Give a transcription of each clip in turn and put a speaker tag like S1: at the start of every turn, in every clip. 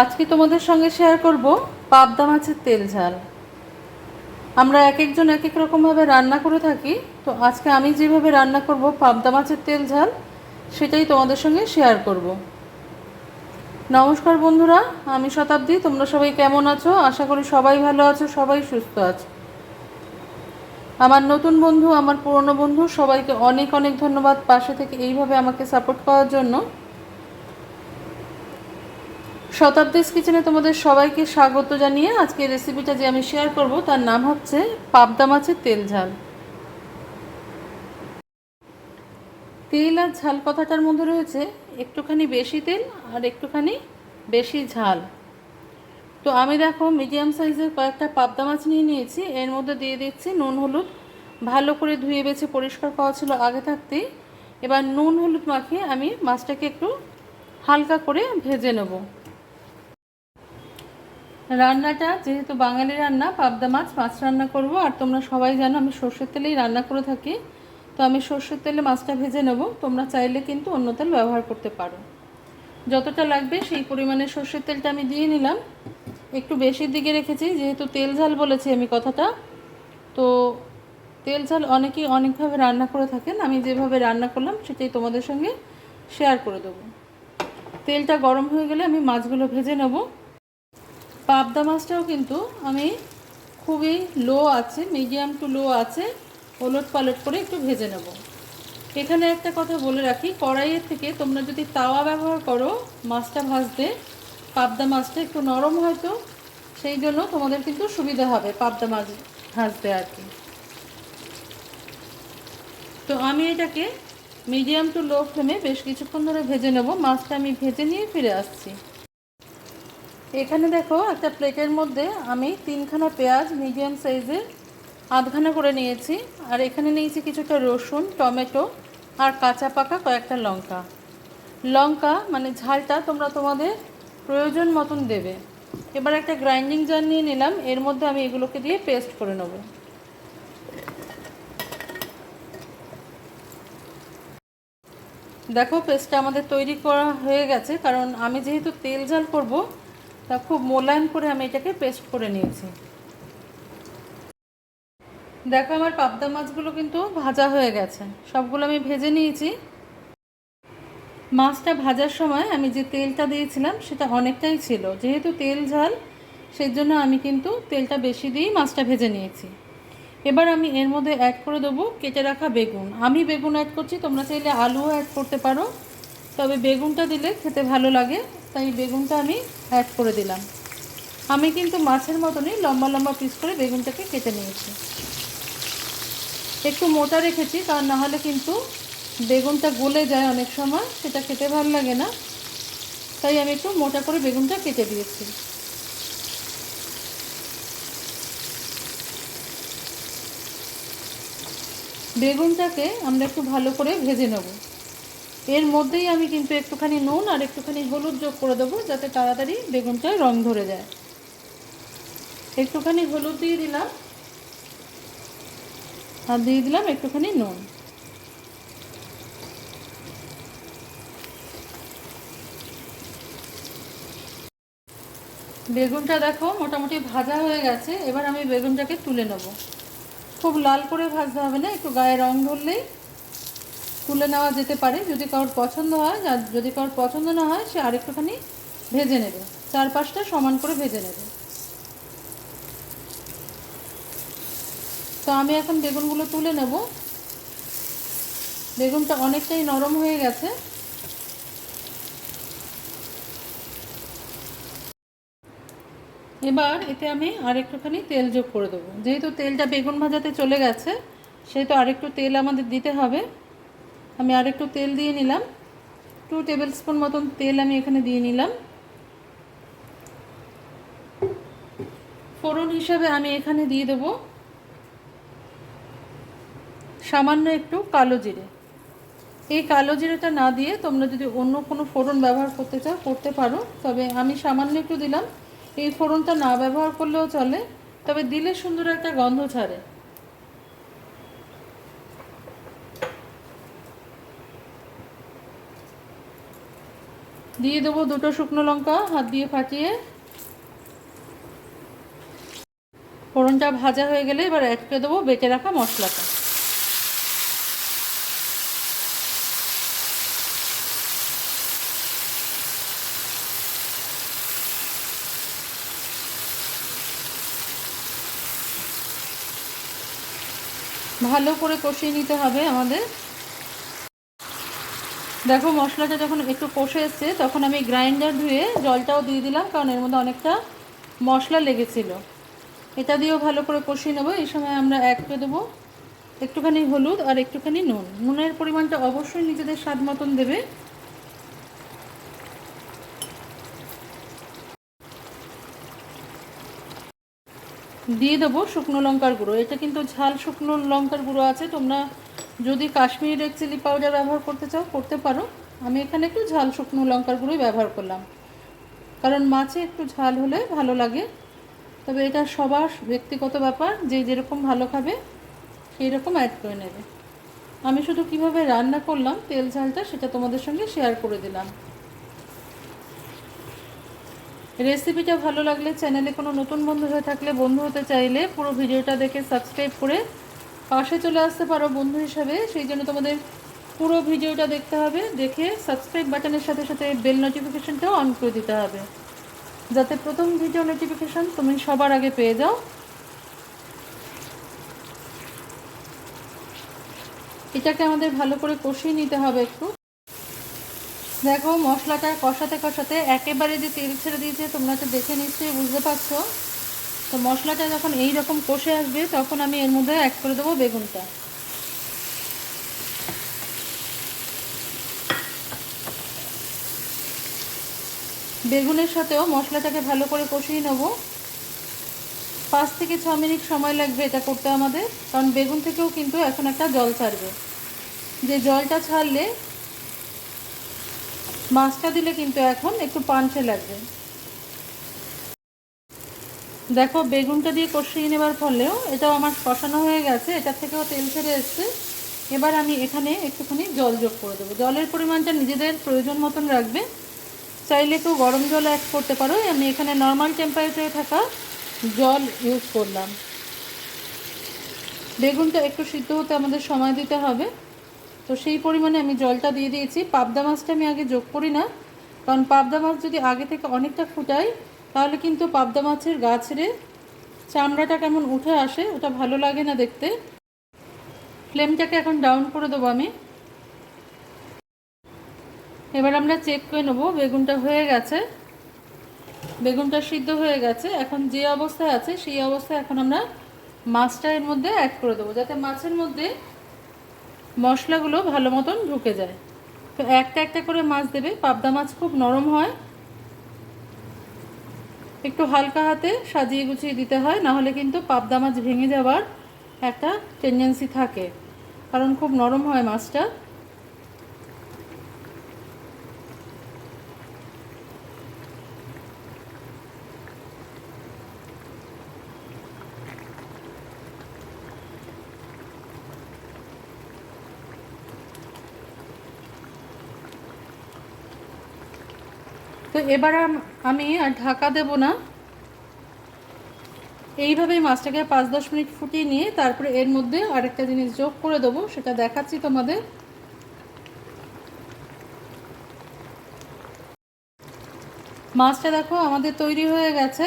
S1: আজকে তোমাদের সঙ্গে শেয়ার করব পাবদা মাছের তেল ঝাল। আমরা এক একজন এক এক রকমভাবে রান্না করে থাকি, তো আজকে আমি যেভাবে রান্না করব পাবদা মাছের তেল ঝাল, সেটাই তোমাদের সঙ্গে শেয়ার করব। নমস্কার বন্ধুরা, আমি শতাব্দী, তোমরা সবাই কেমন আছো? আশা করি সবাই ভালো আছো, সবাই সুস্থ আছো। আমার নতুন বন্ধু, আমার পুরনো বন্ধু, সবাইকে অনেক অনেক ধন্যবাদ পাশে থেকে এইভাবে আমাকে সাপোর্ট করার জন্য। শতাব্দীস কিচেনে তোমাদের সবাইকে স্বাগত জানিয়ে আজকে রেসিপিটা যে আমি শেয়ার করব, তার নাম হচ্ছে পাবদা মাছের তেল ঝাল। তেল আর ঝাল কথাটার মধ্যে রয়েছে একটুখানি বেশি তেল আর একটুখানি বেশি ঝাল। তো আমি দেখো মিডিয়াম সাইজের কয়েকটা পাবদা মাছ নিয়ে নিয়েছি। এর মধ্যে দিয়ে দিচ্ছি নুন, হলুদ। ভালো করে ধুয়ে বেছে পরিষ্কার করা ছিল আগে থাকতেই। এবার নুন, হলুদ মাখিয়ে আমি মাছটাকে একটু হালকা করে ভেজে নেব। রান্নাটা, যেহেতু বাঙালি রান্না, পাবদা মাছ মাছ রান্না করব, আর তোমরা সবাই জানো আমি সর্ষের তেলেই রান্না করে থাকি। তো আমি সর্ষের তেলে মাছটা ভেজে নেব, তোমরা চাইলে কিন্তু অন্য তেল ব্যবহার করতে পারো। যতটা লাগবে সেই পরিমাণে সর্ষের তেলটা আমি দিয়ে নিলাম। একটু বেশির দিকে রেখেছি, যেহেতু তেল ঝাল বলেছি আমি কথাটা। তো তেল ঝাল অনেকেই অনেকভাবে রান্না করে থাকেন, আমি যেভাবে রান্না করলাম সেটাই তোমাদের সঙ্গে শেয়ার করে দেবো। তেলটা গরম হয়ে গেলে আমি মাছগুলো ভেজে নেব। পাবদা মাছটাও কিন্তু আমি খুবই লো আছে মিডিয়াম টু লো আছে, ওলট পালট করে একটু ভেজে নেব। এখানে একটা কথা বলে রাখি, কড়াইয়ের থেকে তোমরা যদি তাওয়া ব্যবহার করো, মাছটা ভাজতে, পাবদা মাছটা একটু নরম হয়তো, সেই জন্য তোমাদের কিন্তু সুবিধা হবে পাবদা মাছ ভাজতে আর কি। তো আমি এটাকে মিডিয়াম টু লো ফ্লেমে বেশ কিছুক্ষণ ধরে ভেজে নেব, মাছটা আমি ভেজে নিয়ে ফিরে আসছি। এখানে দেখো, একটা প্লেটের মধ্যে আমি তিনখানা পেঁয়াজ মিডিয়াম সাইজের আধখানা করে নিয়েছি। আর এখানে নিয়েছি কিছুটা রসুন, টমেটো আর কাঁচা পাকা কয়েকটা লঙ্কা। লঙ্কা মানে ঝালটা তোমরা তোমাদের প্রয়োজন মতন দেবে। এবার একটা গ্রাইন্ডিং জার নিয়ে নিলাম, এর মধ্যে আমি এগুলোকে দিয়ে পেস্ট করে নেব। দেখো পেস্টটা আমাদের তৈরি করা হয়ে গেছে, কারণ আমি যেহেতু তেল ঝাল করব তা খুব মোলায়েম করে আমি এটাকে পেস্ট করে নিয়েছি। দেখো আমার পাবদা মাছগুলো কিন্তু ভাজা হয়ে গেছে। সবগুলো আমি ভেজে নিয়েছি। মাছটা ভাজার সময় আমি যে তেলটা দিয়েছিলাম সেটা অনেকটাই ছিল। যেহেতু তেল ঝাল, সেই জন্য আমি কিন্তু তেলটা বেশি দিয়েই মাছটা ভেজে নিয়েছি। এবার আমি এর মধ্যে অ্যাড করে দেবো কেটে রাখা বেগুন। আমি বেগুন অ্যাড করছি, তোমরা চাইলে আলুও অ্যাড করতে পারো। তবে বেগুনটা দিলে খেতে ভালো লাগে। তাই বেগুনটা আমি অ্যাড করে দিলাম। আমি কিন্তু মাছের মতনই লম্বা লম্বা পিস করে বেগুনটাকে কেটে নিয়েছি। একটু মোটা রেখেছি কারণ নাহলে কিন্তু বেগুনটা গলে যায় অনেক সময়, সেটা খেতে ভালো লাগে না। তাই আমি একটু মোটা করে বেগুনটা কেটে দিয়েছি। বেগুনটাকে আমরা একটু ভালো করে ভেজে নেব। এর মধ্যেই আমি কিন্তু একটুখানি নুন আর একটুখানি হলুদ যোগ করে দেবো, যাতে তাড়াতাড়ি বেগুনটায় রং ধরে যায়। একটুখানি হলুদ দিয়ে দিলাম। আর দিয়ে দিলাম একটুখানি নুন। বেগুনটা দেখো মোটামুটি ভাজা হয়ে গেছে, এবার আমি বেগুনটাকে তুলে নেব। খুব লাল করে ভাজতে হবে না, একটু গায়ে রং ধরলেই তুলে নেওয়া যেতে পারে, যদি কারোর পছন্দ হয়, আর যদি কারোর পছন্দ না হয়, সে আরেকটুখানি ভেজে নেবে। চার পাঁচটা সমান করে ভেজে নেবে। তো আমি এখন বেগুনগুলো তুলে নেব। বেগুনটা অনেকটাই নরম হয়ে গেছে। এবার এতে আমি আরেকটুখানি তেল যোগ করে দেবো। যেহেতু তেলটা বেগুন ভাজাতে চলে গেছে, সেহেতু আরেকটু তেল আমাদের দিতে হবে। আমি আরেকটু তেল দিয়ে নিলাম। টু টেবিল স্পুন মতন তেল আমি এখানে দিয়ে নিলাম। ফোড়ন হিসাবে আমি এখানে দিয়ে দেবো সামান্য একটু কালো জিরে। এই কালো জিরেটা না দিয়ে তোমরা যদি অন্য কোনো ফোড়ন ব্যবহার করতে চাও, করতে পারো। তবে আমি সামান্য একটু দিলাম। এই ফোড়নটা না ব্যবহার করলেও চলে, তবে দিলে সুন্দর একটা গন্ধ ছাড়ে। দিয়ে দেবো দুটো শুকনো লঙ্কা, হাত দিয়ে ফাটিয়ে। ফোড়নটা ভাজা হয়ে গেলে এবার অ্যাড করে দেবো বেটে রাখা মশলাটা। ভালো করে কষিয়ে নিতে হবে আমাদের। দেখো মশলাটা যখন একটু কষে এসছে তখন আমি গ্রাইন্ডার ধুয়ে জলটাও দিয়ে দিলাম, কারণ এর মধ্যে অনেকটা মশলা লেগেছিল। এটা দিয়েও ভালো করে কষিয়ে নেব। এই সময় আমরা এক করে দেবো একটুখানি হলুদ আর একটুখানি নুন। নুনের পরিমাণটা অবশ্যই নিজেদের স্বাদ মতন দেবে। দিয়ে দেবো শুকনো লঙ্কার গুঁড়ো। এটা কিন্তু ঝাল শুকনো লঙ্কার গুঁড়ো আছে, তোমরা যদি কাশ্মীরি রেড চিলি পাউডার ব্যবহার করতে চাও, করতে পারো। আমি এখানে একটু ঝাল শুকনো লঙ্কার গুঁড়োই ব্যবহার করলাম। কারণ মাছে একটু ঝাল হলে ভালো লাগে। তবে এটা সবার ব্যক্তিগত ব্যাপার, যে যেরকম ভালো খাবে সেই রকম অ্যাড করে নেবে। আমি শুধু কীভাবে রান্না করলাম, তেল ঝালটা সেটা তোমাদের সঙ্গে শেয়ার করে দিলাম। রেসিপিটা ভালো লাগলে চ্যানেলে কোনো নতুন বন্ধু হয়ে থাকলে, বন্ধু হতে চাইলে পুরো ভিডিওটা দেখে সাবস্ক্রাইব করে পাশে চলে আসতে পারো বন্ধু হিসাবে। সেই জন্য তোমাদের পুরো ভিডিওটা দেখতে হবে, দেখে সাবস্ক্রাইব বাটনের সাথে সাথে বেল নোটিফিকেশনটাও অন করে দিতে হবে। যাতে প্রথম ভিডিও নোটিফিকেশন তুমি সবার আগে পেয়ে যাও। এটাকে আমাদের ভালো করে কষিয়ে নিতে হবে একটু। দেখো মশলাটা কষাতে কষাতে একেবারে যে তেল ছেড়ে দিয়েছে, তোমরা তো দেখে নিশ্চয়ই বুঝতে পারছ। তো মশলাটা যখন এই রকম কষে আসবে, তখন আমি এর মধ্যে অ্যাড করে দেবো বেগুনটা। বেগুনের সাথেও মশলাটাকে ভালো করে কষিয়ে নেব। পাঁচ থেকে ছ মিনিট সময় লাগবে এটা করতে আমাদের, কারণ বেগুন থেকেও কিন্তু এখন একটা জল ছাড়বে। যে জলটা ছাড়লে মাছটা দিলে কিন্তু এখন একটু পাঞ্চে লাগবে। দেখো, বেগুনটা দিয়ে কষিয়ে নেবার ফলেও এটাও আমার কষানো হয়ে গেছে, এটা থেকেও তেল ছেড়ে এসছে। এবার আমি এখানে একটুখানি জল যোগ করে দেবো। জলের পরিমাণটা নিজেদের প্রয়োজন মতন রাখবে। চাইলে কেউ গরম জল অ্যাড করতে পারো। আমি এখানে নর্মাল টেম্পারেচারে থাকা জল ইউজ করলাম। বেগুনটা একটু সিদ্ধ হতে আমাদের সময় দিতে হবে। তো সেই পরিমাণে আমি জলটা দিয়ে দিয়েছি। পাবদা মাছটা আমি আগে যোগ করি না। কারণ পাবদা মাছ যদি আগে থেকে অনেকটা ফুটাই তাহলে কিন্তু পাবদা মাছের গা ছেড়ে চামড়াটা কেমন উঠে আসে, ওটা ভালো লাগে না দেখতে। ফ্লেমটাকে এখন ডাউন করে দেবো আমি। এবার আমরা চেক করে নেব, বেগুনটা হয়ে গেছে। বেগুনটা সিদ্ধ হয়ে গেছে। এখন যে অবস্থায় আছে, সেই অবস্থায় এখন আমরা মাছটা এর মধ্যে অ্যাড করে দেবো, যাতে মাছের মধ্যে মশলাগুলো ভালো মতন ঢুকে যায়। তো একটা একটা করে মাছ দেবে। পাবদা মাছ খুব নরম হয়। একটু হালকা হাতে সাজিয়ে গুছিয়ে দিতে হয় নাহলে কিন্তু পাবদা মাছ ভেঙে যাওয়ার একটা টেন্ডেন্সি থাকে। কারণ খুব নরম হয় মাছটা। তো এবার আমি আর ঢাকা দেব না। এইভাবেই মাছটাকে পাঁচ দশ মিনিট ফুটিয়ে নিয়ে তারপরে এর মধ্যে আরেকটা জিনিস যোগ করে দেবো, সেটা দেখাচ্ছি তোমাদের। মাছটা দেখো আমাদের তৈরি হয়ে গেছে।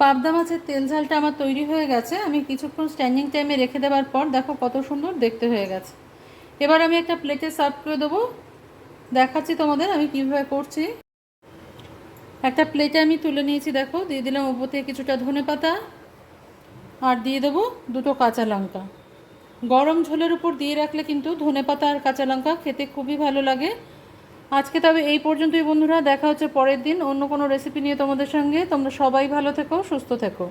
S1: পাবদা মাছের তেল ঝালটা আমার তৈরি হয়ে গেছে। আমি কিছুক্ষণ স্ট্যান্ডিং টাইমে রেখে দেওয়ার পর দেখো কত সুন্দর দেখতে হয়ে গেছে। এবার আমি একটা প্লেটে সার্ভ করে দেবো। দেখাচ্ছি তোমাদের আমি কীভাবে করছি। একটা প্লেটে আমি তুলে নিয়েছি, দেখো। দিয়ে দিলাম ওপর থেকে কিছুটা ধনে পাতা আর দিয়ে দেবো দুটো কাঁচা লঙ্কা। গরম ঝোলের উপর দিয়ে রাখলে কিন্তু ধনে পাতা আর কাঁচা লঙ্কা খেতে খুবই ভালো লাগে। আজকে তবে এই পর্যন্তই বন্ধুরা, দেখা হচ্ছে পরের দিন। অন্য কোনো রেসিপি নিয়ে তোমাদের সঙ্গে। তোমরা সবাই ভালো থেকো, সুস্থ থেকো।